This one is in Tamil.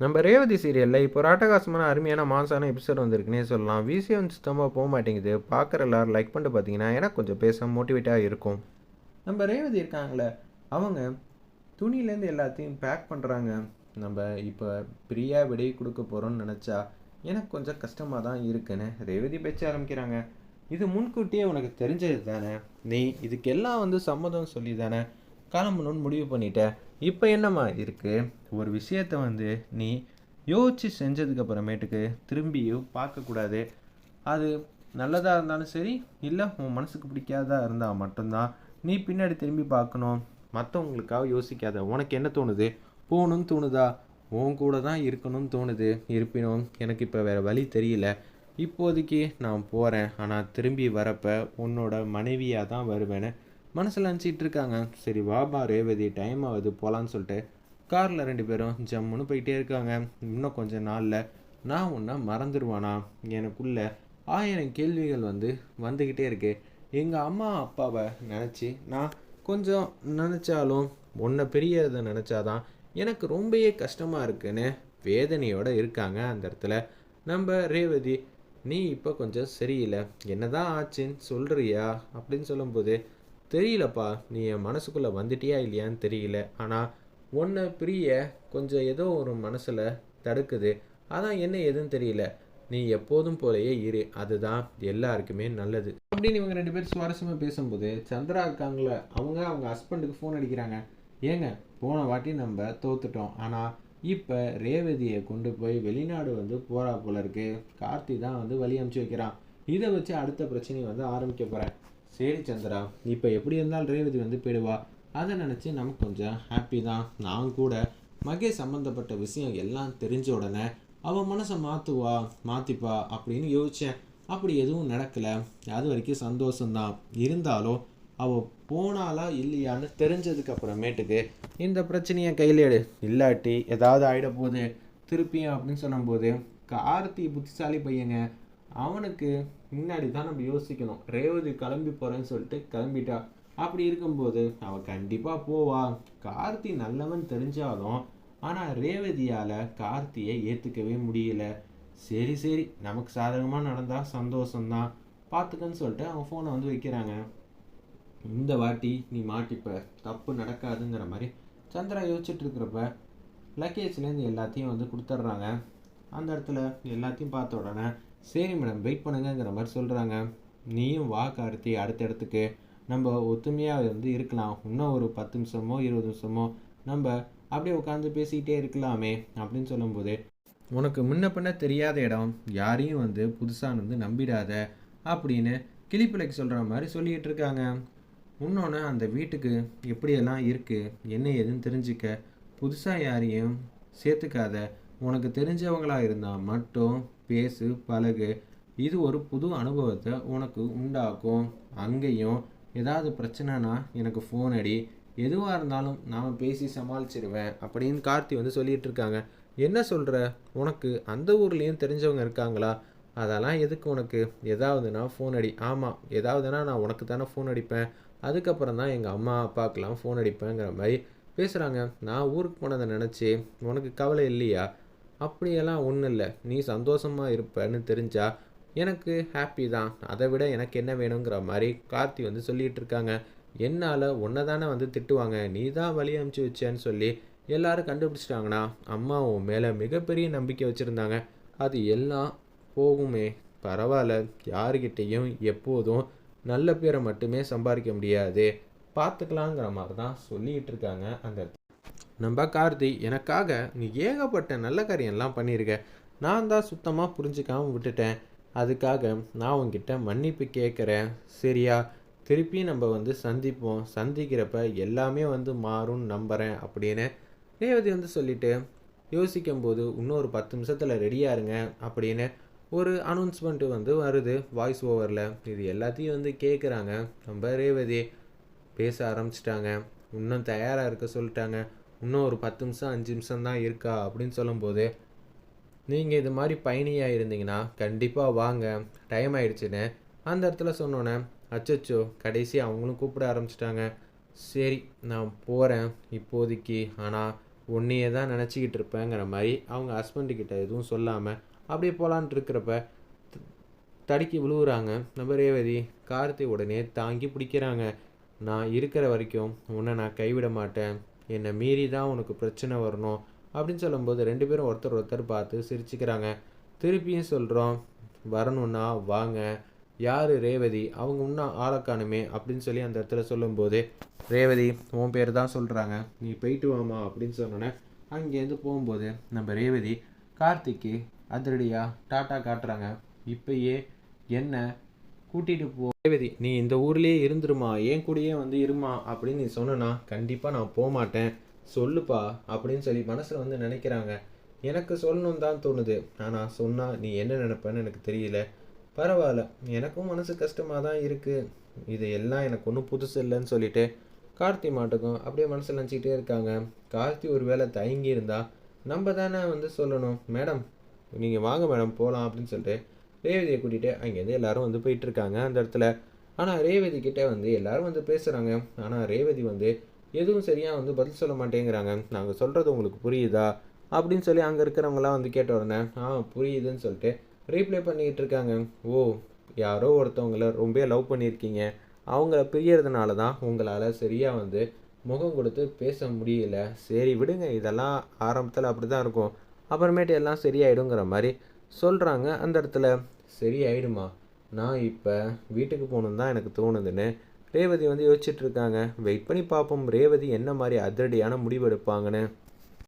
நம்ம ரேவதி சீரியலில் இப்போ ராட்டகாசமான அருமையான மாசான எபிசோட் வந்திருக்குன்னே சொல்லலாம். விசிஎம் சுத்தமாக போக மாட்டேங்குது. பார்க்குற எல்லாரும் லைக் பண்ணிட்டு பார்த்தீங்கன்னா எனக்கு கொஞ்சம் பேச மோட்டிவேட்டாக இருக்கும். நம்ம ரேவதி இருக்காங்களே அவங்க துணியிலேருந்து எல்லாத்தையும் பேக் பண்ணுறாங்க நம்ம இப்போ பிரியா விடை கொடுக்க போகிறோம்னு நினச்சா எனக்கு கொஞ்சம் கஷ்டமாக தான் இருக்குன்னு ரேவதி பேச்ச ஆரம்பிக்கிறாங்க. இது முன்கூட்டியே உனக்கு தெரிஞ்சது தானே நீ இதுக்கெல்லாம் வந்து சம்மதம் சொல்லி தானே கிளம்பணும்னு முடிவு பண்ணிட்டேன் இப்போ என்னம்மா இருக்குது ஒரு விஷயத்த வந்து நீ யோசித்து செஞ்சதுக்கு அப்புறமேட்டுக்கு திரும்பியும் பார்க்கக்கூடாது அது நல்லதாக இருந்தாலும் சரி இல்லை உன் மனசுக்கு பிடிக்காததாக இருந்தால் மட்டும்தான். நீ பின்னாடி திரும்பி பார்க்கணும். மற்றவங்களுக்காக யோசிக்காத. உனக்கு என்ன தோணுது? போகணும்னு தோணுதா? உன் கூட தான் இருக்கணும்னு தோணுது. இருப்பினும் எனக்கு இப்போ வேறு வழி தெரியல. இப்போதைக்கு நான் போகிறேன் ஆனால் திரும்பி வரப்போ உன்னோட மனைவியாக தான் வருவேன்னு மனசில் நினச்சிட்டு இருக்காங்க. சரி வாபா ரேவதி டைம் ஆகுது போகலான்னு சொல்லிட்டு காரில் ரெண்டு பேரும் ஜம்முன்னு போயிட்டே இருக்காங்க. இன்னும் கொஞ்சம் நாளில் நான் உன்னை மறந்துடுவானா எனக்குள்ள ஆயிரம் கேள்விகள் வந்து வந்துக்கிட்டே இருக்கு. எங்கள் அம்மா அப்பாவை நினச்சி நான் கொஞ்சம் நினச்சாலும் உன்னை பெரியதை நினச்சாதான் எனக்கு ரொம்பவே கஷ்டமாக இருக்குன்னு வேதனையோடு இருக்காங்க அந்த இடத்துல. நம்ம ரேவதி நீ இப்போ கொஞ்சம் சரியில்லை. என்னதான் ஆச்சுன்னு சொல்கிறியா அப்படின்னு சொல்லும்போது தெரியலப்பா நீ என் மனசுக்குள்ளே வந்துட்டியா இல்லையான்னு தெரியல. ஆனால் உன்னை பிரிய கொஞ்சம் ஏதோ ஒரு மனசில் தடுக்குது. அதான் என்ன எதுன்னு தெரியல. நீ எப்போதும் போலயே இரு. அதுதான் எல்லாருக்குமே நல்லது. அப்படின்னு இவங்க ரெண்டு பேரும் சுவாரஸ்யமாக பேசும்போது சந்திரா இருக்காங்கள அவங்க அவங்க ஹஸ்பண்டுக்கு ஃபோன் அடிக்கிறாங்க. ஏங்க போன வாட்டி நம்ம தோத்துட்டோம். ஆனால் இப்போ ரேவதியை கொண்டு போய் வெளிநாடு வந்து போகிறா போல இருக்கு. கார்த்தி தான் வந்து வழி அமுச்சு வைக்கிறான். இதை வச்சு அடுத்த பிரச்சனையை வந்து ஆரம்பிக்க போகிறேன் சரி சந்திரா இப்போ எப்படி இருந்தாலும் ரேவதி வந்து போயிடுவா. அதை நினச்சி நமக்கு கொஞ்சம் ஹாப்பி தான். நான் கூட மகேஷ் சம்மந்தப்பட்ட விஷயம் எல்லாம் தெரிஞ்ச உடனே அவன் மனசை மாற்றுவா மாற்றிப்பா அப்படின்னு யோசித்தேன் அப்படி எதுவும் நடக்கலை. அது வரைக்கும் சந்தோஷம்தான். இருந்தாலும் அவள் போனாலா இல்லையான்னு தெரிஞ்சதுக்கு அப்புறமேட்டுக்கு இந்த பிரச்சனையை கையில் எடு. இல்லாட்டி ஏதாவது ஆகிட போகுது. திருப்பியும் அப்படின்னு சொல்லும்போது கார்த்தி புத்திசாலி பையங்க அவனுக்கு முன்னாடி தான் நம்ம யோசிக்கணும். ரேவதி கிளம்பி போகிறேன்னு சொல்லிட்டு கிளம்பிட்டா. அப்படி இருக்கும்போது அவன் கண்டிப்பாக போவா. கார்த்தி நல்லவன் தெரிஞ்சாலும் ஆனால் ரேவதியால் கார்த்தியை ஏற்றுக்கவே முடியல. சரி சரி நமக்கு சாதகமாக நடந்தால் சந்தோஷம்தான். பார்த்துக்கன்னு சொல்லிட்டு அவன் ஃபோனை வந்து வைக்கிறாங்க. இந்த வாட்டி நீ மாட்டிப்ப தப்பு நடக்காதுங்கிற மாதிரி சந்திரா யோசிச்சுட்டு இருக்கிறப்ப லக்கேஜ்லேருந்து எல்லாத்தையும் வந்து கொடுத்துட்றாங்க. அந்த இடத்துல எல்லாத்தையும் பார்த்த உடனே சரி மேடம் வெயிட் பண்ணுங்கங்கிற மாதிரி சொல்கிறாங்க நீயும் வா கார்த்தி அடுத்த இடத்துக்கு. நம்ம ஒத்துமையாக வந்து இருக்கலாம். இன்னும் ஒரு பத்து நிமிஷமோ இருபது நிமிஷமோ நம்ம அப்படியே உட்காந்து பேசிக்கிட்டே இருக்கலாமே அப்படின்னு சொல்லும்போது உனக்கு முன்ன பின்ன தெரியாத இடம் யாரையும் வந்து புதுசாக வந்து நம்பிடாத அப்படின்னு கிளிப்பிள்ளைக்கு சொல்கிற மாதிரி சொல்லிகிட்டு இருக்காங்க. இன்னொன்று அந்த வீட்டுக்கு எப்படியெல்லாம் இருக்குது என்ன ஏதுன்னு தெரிஞ்சுக்க புதுசாக யாரையும் சேர்த்துக்காத உனக்கு தெரிஞ்சவங்களாக இருந்தால் மட்டும் பேசு பழகு. இது ஒரு புது அனுபவத்தை உனக்கு உண்டாக்கும். அங்கேயும் ஏதாவது பிரச்சனைனா எனக்கு ஃபோன் அடி. எதுவாக இருந்தாலும் நான் பேசி சமாளிச்சிடுவேன் அப்படின்னு கார்த்தி வந்து சொல்லிகிட்டு இருக்காங்க. என்ன சொல்கிற உனக்கு அந்த ஊர்லேயும் தெரிஞ்சவங்க இருக்காங்களா? அதெல்லாம் எதுக்கு உனக்கு? ஏதாவதுனா ஃபோன் அடி. ஆமாம் ஏதாவதுனா நான் உனக்கு தானே ஃபோன் அடிப்பேன். அதுக்கப்புறம் தான் எங்கள் அம்மா அப்பாக்கெலாம் ஃபோன் அடிப்பேங்கிற மாதிரி பேசுகிறாங்க நான் ஊருக்கு போனதை நினச்சி உனக்கு கவலை இல்லையா? அப்படியெல்லாம் ஒன்றும் இல்லை. நீ சந்தோஷமாக இருப்பேன்னு தெரிஞ்சால் எனக்கு ஹாப்பி தான். அதை விட எனக்கு என்ன வேணுங்கிற மாதிரி கார்த்தி வந்து சொல்லிகிட்டு இருக்காங்க. என்னால் உன்னை தானே வந்து திட்டுவாங்க. நீ தான் வழி அனுப்பிச்சி வச்சேன்னு சொல்லி எல்லாரும் கண்டுபிடிச்சிட்டாங்கன்னா அம்மா உன் மேலே மிகப்பெரிய நம்பிக்கை வச்சுருந்தாங்க. அது எல்லாம் போகுமே. பரவாயில்ல. யாருக்கிட்டேயும் எப்போதும் நல்ல பேரை மட்டுமே சம்பாதிக்க முடியாது. பார்த்துக்கலாங்கிற மாதிரி தான் சொல்லிகிட்டு இருக்காங்க அந்த நம்ம கார்த்தி எனக்காக நீ ஏகப்பட்ட நல்ல காரியம்லாம் பண்ணியிருக்க நான் தான் சுத்தமாக புரிஞ்சுக்காமல் விட்டுட்டேன். அதுக்காக நான் உங்ககிட்ட மன்னிப்பு கேட்குறேன் சரியா? திருப்பி நம்ம வந்து சந்திப்போம். சந்திக்கிறப்ப எல்லாமே வந்து மாறும்னு நம்புகிறேன் அப்படின்னு ரேவதி வந்து சொல்லிட்டு யோசிக்கும் போது இன்னும் ஒரு பத்து நிமிஷத்தில் ரெடியாக இருங்க அப்படின்னு ஒரு அனௌன்ஸ்மெண்ட்டு வந்து வருது வாய்ஸ் ஓவரில் இது எல்லாத்தையும் வந்து கேட்குறாங்க நம்ம ரேவதி பேச ஆரம்பிச்சிட்டாங்க. இன்னும் தயாராக இருக்க சொல்லிட்டாங்க. இன்னும் ஒரு பத்து நிமிஷம் அஞ்சு நிமிஷம் தான் இருக்கா அப்படின்னு சொல்லும்போது நீங்கள் இது மாதிரி பயணியாக இருந்தீங்கன்னா கண்டிப்பாக வாங்க. டைம் ஆயிடுச்சுன்னு. அந்த இடத்துல சொன்னோன்னே அச்சச்சோ கடைசி அவங்களும் கூப்பிட ஆரம்பிச்சிட்டாங்க. சரி நான் போகிறேன் இப்போதைக்கு. ஆனால் உன்னையே தான் நினச்சிக்கிட்டு இருப்பேங்கிற மாதிரி அவங்க ஹஸ்பண்டுக்கிட்ட எதுவும் சொல்லாமல் அப்படியே போகலான்ட்டு இருக்கிறப்ப தடுக்கி விழுவுறாங்க. நம்ம ரேவதி கார்த்தி உடனே தாங்கி பிடிக்கிறாங்க. நான் இருக்கிற வரைக்கும் உன்னை நான் கைவிட மாட்டேன். என்னை மீறி தான் உனக்கு பிரச்சனை வரணும் அப்படின்னு சொல்லும்போது ரெண்டு பேரும் ஒருத்தர் ஒருத்தர் பார்த்து சிரிச்சுக்கிறாங்க. திருப்பியும் சொல்கிறோம் வரணும்னா வாங்க. யார் ரேவதி? அவங்க இன்னும் ஆளக்கானுமே காணுமே அப்படின்னு சொல்லி அந்த இடத்துல சொல்லும்போது ரேவதி உன் பேர் தான் சொல்கிறாங்க நீ போயிட்டு வாமா அப்படின்னு சொன்னோன்னே அங்கேருந்து போகும்போது நம்ம ரேவதி கார்த்திக்கு அதிரடியாக டாட்டா காட்டுறாங்க. இப்பயே என்ன கூட்டிகிட்டு போ. ரேவதி நீ இந்த ஊர்லேயே இருந்துருமா? ஏன் கூடயே வந்து இருமா அப்படின்னு நீ சொன்னனா கண்டிப்பாக நான் போக மாட்டேன் சொல்லுப்பா அப்படின்னு சொல்லி மனசில் வந்து நினைக்கிறாங்க. எனக்கு சொல்லணும் தான் தோணுது. ஆனால் சொன்னால் நீ என்ன நினப்பேன்னு எனக்கு தெரியல. பரவாயில்ல எனக்கும் மனசு கஷ்டமாக தான் இருக்குது இது எல்லாம் எனக்கு ஒன்றும் புதுசு இல்லைன்னு சொல்லிட்டு கார்த்தி மாட்டுக்கும் அப்படியே மனசில் நினச்சிக்கிட்டே இருக்காங்க. கார்த்தி ஒரு வேளை தயங்கி இருந்தால் நம்ம தானே வந்து சொல்லணும். மேடம் நீங்கள் வாங்க மேடம் போகலாம் அப்படின்னு சொல்லிட்டு ரேவதியை கூட்டிகிட்டு அங்கேருந்து எல்லாரும் வந்து போயிட்டுருக்காங்க அந்த இடத்துல. ஆனால் ரேவதி கிட்டே வந்து எல்லாரும் வந்து பேசுகிறாங்க ஆனால் ரேவதி வந்து எதுவும் சரியாக வந்து பதில் சொல்ல மாட்டேங்கிறாங்க. நாங்கள் சொல்கிறது உங்களுக்கு புரியுதா? அப்படின்னு சொல்லி அங்கே இருக்கிறவங்களாம் வந்து கேட்ட உடனே ஆ புரியுதுன்னு சொல்லிட்டு ரீப்ளே பண்ணிக்கிட்டு இருக்காங்க. ஓ யாரோ ஒருத்தவங்கள ரொம்ப லவ் பண்ணியிருக்கீங்க. அவங்கள பிரியறதுனால தான் உங்களால் சரியாக வந்து முகம் கொடுத்து பேச முடியல. சரி விடுங்க. இதெல்லாம் ஆரம்பத்தில் அப்படி தான் இருக்கும். அப்புறமேட்டு எல்லாம் சரியாயிடுங்கிற மாதிரி சொல்கிறாங்க அந்த இடத்துல. சரியாயிடுமா? நான் இப்போ வீட்டுக்கு போகணுன்னு தான் எனக்கு தோணுதுன்னு ரேவதி வந்து யோசிச்சுட்ருக்காங்க வெயிட் பண்ணி பார்ப்போம். ரேவதி என்ன மாதிரி அதிரடியான முடிவு எடுப்பாங்கன்னு.